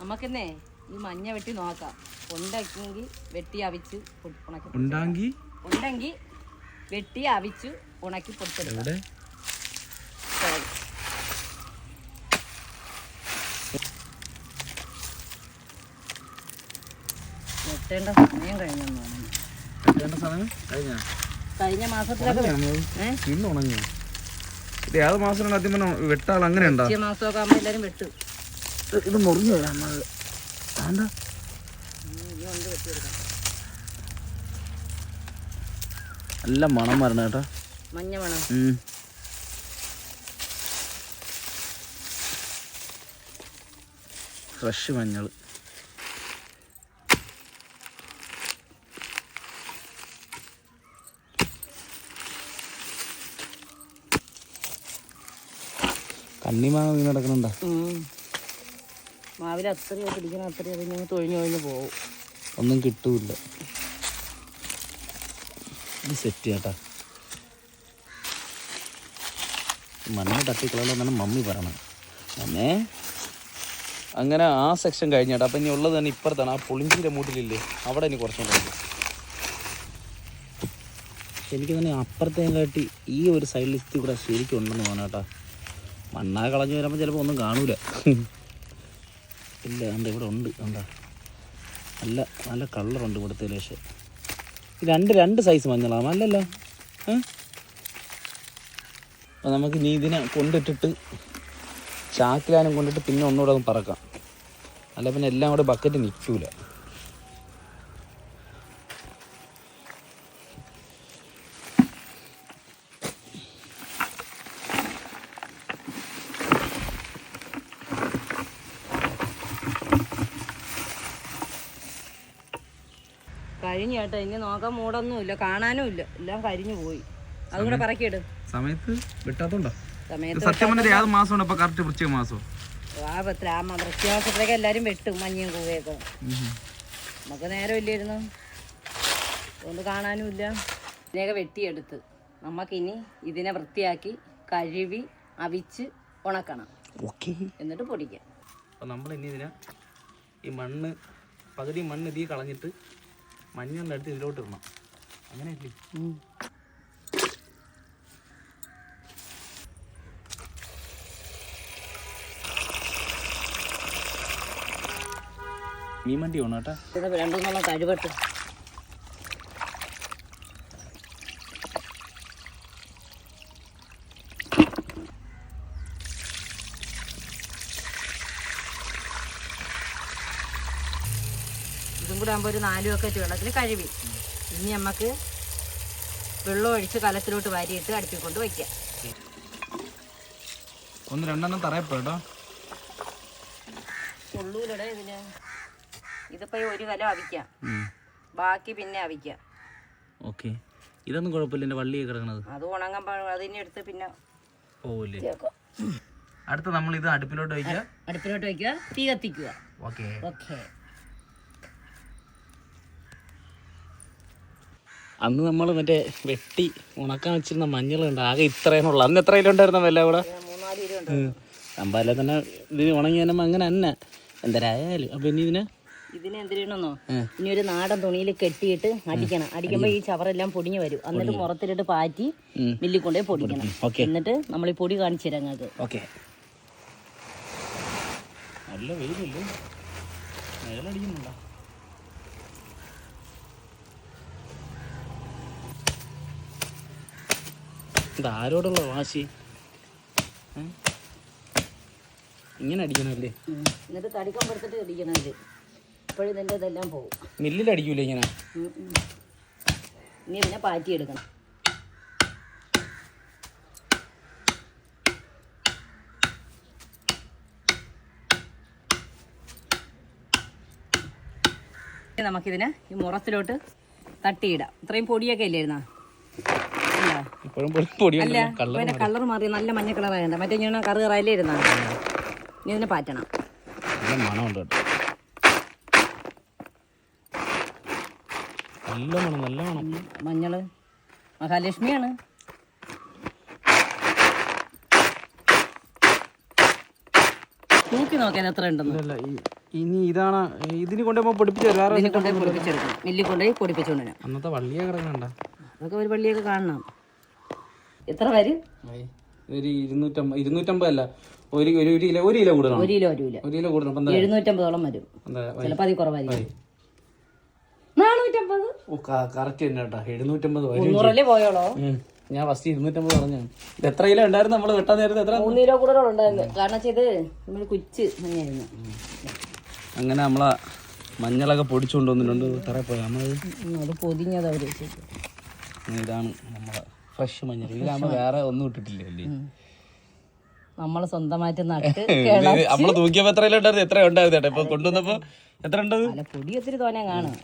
നമുക്കെന്നേ ഈ മഞ്ഞ വെട്ടി നോക്കാം. ഉണ്ടെങ്കിൽ വെട്ടി അവിച്ച് ഉണക്കി ഉണ്ടാങ്കി ഉണ്ടെങ്കിൽ? വെട്ടി അവിച്ച് ഉണക്കി പൊടിച്ചെടുക്കാം. എവിടെ? ശരി. വെട്ടേണ്ട സമയം കഴിഞ്ഞെന്ന് തോന്നുന്നു. വെട്ടേണ്ട സമയം കഴിഞ്ഞാ? കഴിഞ്ഞ മാസത്തിലൊക്കെ ഇന്ന് ഏത് മാസത്തിലാണ് ആദ്യം വെട്ടാൾ അങ്ങനെ ഉണ്ടോ മാസമൊക്കെ ആകുമ്പോൾ എല്ലാവരും വെട്ടും. ഇത് മുറിഞ്ഞു വരാം നമ്മൾ അതെന്താ? നല്ല മണം വരണം കേട്ടോ. മഞ്ഞ മണം. ഫ്രഷ് മഞ്ഞൾ കണ്ണിമാങ്ങ വീണ് കിടക്കണുണ്ടോ മാവിൽ അത്രയോ പിടിക്കണം അത്രയോ പിന്നെ തൊഴിഞ്ഞു തൊഴിഞ്ഞു പോകും ഒന്നും കിട്ടൂല ഇത് സെറ്റ് ചേട്ടാ മണ്ണ് തട്ടിക്കളയെന്നാണ് മമ്മി പറയണത്. മമ്മേ അങ്ങനെ ആ സെക്ഷൻ കഴിഞ്ഞാട്ടോ. അപ്പം ഇനി ഉള്ളത് തന്നെ ഇപ്പുറത്താണ്. ആ പുളിഞ്ചിന്റെ മൂട്ടിലില്ലേ? അവിടെ ഇനി കുറച്ചുകൂടെ എനിക്ക് തന്നെ അപ്പുറത്തേം കാട്ടി ഈ ഒരു സൈഡിൽ ഇത്തിരി കൂടെ ശരിക്കും ഉണ്ടെന്ന് തോന്നാം മണ്ണാ കളഞ്ഞു വരുമ്പോൾ ചിലപ്പോൾ ഒന്നും കാണൂല. ഇല്ല എന്താ ഇവിടെ ഉണ്ട് എന്താ നല്ല നല്ല കളറുണ്ട് ഇവിടുത്തെ പക്ഷേ രണ്ട് രണ്ട് സൈസ് മഞ്ഞളാണ് അല്ലല്ലോ അപ്പോൾ നമുക്ക് നീ ഇതിനെ കൊണ്ടിട്ടിട്ട് ചാക്കിലാനും കൊണ്ടിട്ട് പിന്നെ ഒന്നുകൂടെ ഒന്ന് പറക്കാം. അല്ല പിന്നെ എല്ലാം കൂടെ ബക്കറ്റ് നിൽക്കൂല. കഴിഞ്ഞു കേട്ടോ ഇനി നോക്കാൻ മൂടൊന്നുമില്ല കാണാനും ഇല്ല എല്ലാം കരിഞ്ഞു പോയി. അതും കൂടെ പറക്കിയിട്. സമയത്ത് വിട്ടാത്തോണ്ടോ. സമയത്ത് സത്യം പറഞ്ഞാൽ ഏത് മാസമാണ് ഇപ്പോൾ കറക്റ്റ് വൃശ്ചിക മാസം? ആ പത്രാമ വൃത്തിയാസത്തിലേക്ക് എല്ലാവരും വെട്ടും മഞ്ഞയും കൂവയൊക്കെ. നമുക്ക് നേരം ഇല്ലായിരുന്നു അതുകൊണ്ട് കാണാനും ഇല്ല ഇതിനെയൊക്കെ വെട്ടിയെടുത്ത്. നമുക്കിനി ഇതിനെ വൃത്തിയാക്കി കഴുകി അവിച്ച് ഉണക്കണം. ഓക്കേ. എന്നിട്ട് പൊടിക്കാം. അപ്പോൾ നമ്മൾ ഇനി ഇതിനെ ഈ മണ്ണ് പകുതി മണ്ണ് ഇതിൽ കളഞ്ഞിട്ട് മഞ്ഞളിന്റെ അടുത്ത് ഇതിലോട്ട് ഇടണം. അങ്ങനെയല്ലേ? മീൻ വണ്ടി വേണം കേട്ടോ. ഇത് രണ്ടുമൂന്നെണ്ണം കൂടെ ആകുമ്പോൾ ഒരു നാല് ബക്കറ്റ് വെള്ളത്തിൽ കഴുകി. ഇനി നമുക്ക് വെള്ളം ഒഴിച്ച് കലത്തിലോട്ട് വാരിയിട്ട് അടുപ്പിൽ കൊണ്ട് വയ്ക്കാം ഒന്ന് രണ്ടെണ്ണം തറയപ്പെട്ടോ കൊള്ളൂലടേ ഇതിന്. ഇതിപ്പോ ഒരു കലം അവിക്കാം. ബാക്കി പിന്നെ അവിക്കാം. ഓക്കെ. ഇതൊന്നും കുഴപ്പമില്ല എന്റെ വള്ളി കിടക്കണത്. അത് ഉണങ്ങാൻ അതിനെ എടുത്ത് പിന്നെ പോവില്ലേ. അടുത്ത നമ്മൾ ഇത് അടുപ്പിലോട്ട് വയ്ക്കുക. അടുപ്പിലോട്ട് വയ്ക്കുക. തീ കത്തിക്കുക. ഓക്കെ. ഓക്കെ. അന്ന് നമ്മൾ മറ്റേ വെട്ടി ഉണക്കാൻ വെച്ചിരുന്ന മഞ്ഞളുണ്ട് ആകെ ഇത്രേനുള്ളു അന്ന് എത്രയിലുണ്ടായിരുന്ന വില അവിടെ? മൂന്നാൽ കിലോ ഉണ്ട് അമ്പാലെ തന്നെ ഇത് ഉണങ്ങി തന്നെ അങ്ങനെ തന്നെ. എന്തരായാലും. അപ്പൊ ഇനി ഇതിനെ? ഇതിനെ എന്തിനാണെന്നോ ഇനി ഒരു നാടൻ തുണിയിൽ കെട്ടിയിട്ട് അടിക്കണം. അടിക്കുമ്പോൾ ഈ ചവറെല്ലാം പൊടിഞ്ഞു വരും. എന്നിട്ട് മുറത്തിലിട്ട് പാറ്റി. മില്ലിൽ കൊണ്ടുപോയി പൊടിക്കണം. എന്നിട്ട് നമ്മൾ ഈ പൊടി കാണിച്ചു തരാം ഞങ്ങൾക്ക് ഓക്കെ. നല്ല വെയിലല്ലേ? മേലടിക്കുന്നുണ്ടോ ഇത് ആരോടുള്ള വാശി? ഇങ്ങനെ അടിക്കണല്ലേ? എന്നിട്ട് തടിക്കം കൊടുത്തിട്ട് ഇടിക്കണം ഇത് ഇപ്പോഴും ഇതിന്റെ ഇതെല്ലാം പോകും മില്ലിലടിക്കൂലേ ഇങ്ങനെ. ഇനി പിന്നെ പാറ്റിയെടുക്കണം. നമുക്കിതിനെ ഈ മുറത്തിലോട്ട് തട്ടിയിടാം. ഇത്രയും പൊടിയൊക്കെ ഇല്ലായിരുന്നാ? ഇല്ല ഇപ്പോഴും പൊടി അല്ല പിന്നെ കളർ മാറി. നല്ല മഞ്ഞ കളറായണ്ട. മറ്റേ ഞാൻ കറി കറായില്ലേ ഇരുന്നാ. ഇനി ഇതിനെ പാറ്റണം. നല്ല മണമുണ്ട് കേട്ടോ. നല്ല മണം നല്ല മണം. മഞ്ഞൾ. മഹാലക്ഷ്മിയാണ്. തൂക്കി നോക്കാൻ എത്ര ഉണ്ടെന്ന്. ഇനി ഇതാണ് ഇതിന് കൊണ്ടുപോയി പൊടിപ്പിച്ചെടുക്കും മില്ലിൽ കൊണ്ടുപോയി പൊടിപ്പിച്ചുകൊണ്ട് വരാം അന്നത്തെ വള്ളിയെ കിടക്കണ്ട അതൊക്കെ ഒരു പള്ളിയൊക്കെ കാണണം. എത്ര വരും ഒരു ഇരുന്നൂറ്റമ്പത് ഇരുന്നൂറ്റമ്പത് അല്ല. ഒരു ഒരു ഒരു കിലോ ഒരു കിലോ കൂടണം ഒരു കിലോ ഒരു കിലോ. ഒരു കിലോ കൂടണം എഴുന്നൂറ്റമ്പതോളം വരും. ചിലപ്പോൾ അതിൽ കുറവായിരിക്കും. നാനൂറ്റമ്പത്? കറക്റ്റ് തന്നെ കേട്ടോ. എഴുന്നൂറ്റമ്പത് മുന്നൂറല്ലേ പോയോളോ? ഞാൻ ഫസ്റ്റ് ഇരുന്നൂറ്റമ്പത് പറഞ്ഞു. ഇത് എത്ര കിലോ ഉണ്ടായിരുന്നു നമ്മൾ വെട്ടാൻ നേരത്തെ? എത്ര? മൂന്ന് കിലോ കൂടുതൽ ഉണ്ടായിരുന്നു. കാരണം ഇത് നമ്മൾ കുച്ച് മഞ്ഞായിരുന്നു അങ്ങനെ നമ്മളെ മഞ്ഞളൊക്കെ പൊടിച്ചുകൊണ്ട് വന്നിട്ടുണ്ട്. തറ പോയി. നമ്മളത് അത് പൊതിഞ്ഞത് അവർ ഇതാണ് നമ്മളെ ഫ്രഷ് മഞ്ഞൾ. ഇതിലാകുമ്പോൾ വേറെ ഒന്നും ഇട്ടിട്ടില്ല അല്ലേ നമ്മൾ സ്വന്തമായിട്ട് നട്ട് നമ്മൾ തൂക്കിയപ്പോ എത്ര ഉണ്ടായിരുന്നു എത്ര ഉണ്ടായിരുന്നു ഇപ്പൊ കൊണ്ടുവന്നപ്പോ എത്ര ഉണ്ടത് പൊടി ഒത്തിരി തോനെ കാണും.